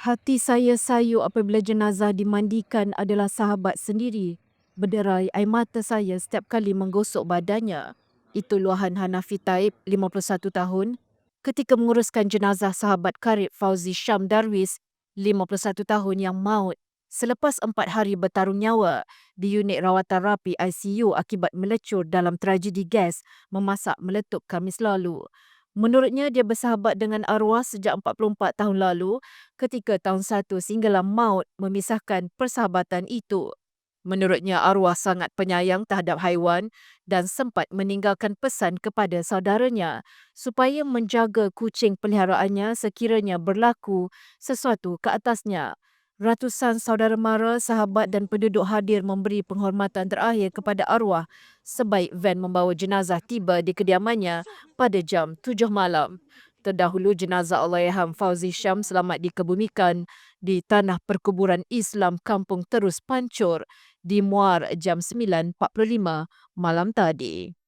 Hati saya sayu apabila jenazah dimandikan adalah sahabat sendiri. Berderai air mata saya setiap kali menggosok badannya. Itu luahan Hanafi Taib, 51 tahun, ketika menguruskan jenazah sahabat karib Fauzi Syam Darwis, 51 tahun yang maut selepas empat hari bertarung nyawa di unit rawatan rapi ICU akibat melecur dalam tragedi gas memasak meletup Kamis lalu. Menurutnya, dia bersahabat dengan arwah sejak 44 tahun lalu ketika tahun 1 sehinggalah maut memisahkan persahabatan itu. Menurutnya, arwah sangat penyayang terhadap haiwan dan sempat meninggalkan pesan kepada saudaranya supaya menjaga kucing peliharaannya sekiranya berlaku sesuatu ke atasnya. Ratusan saudara mara, sahabat dan penduduk hadir memberi penghormatan terakhir kepada arwah sebaik van membawa jenazah tiba di kediamannya pada jam 7 malam. Terdahulu jenazah Allahyarham Fauzi Syam selamat dikebumikan di tanah perkuburan Islam Kampung Terus Pancur di Muar jam 9.45 malam tadi.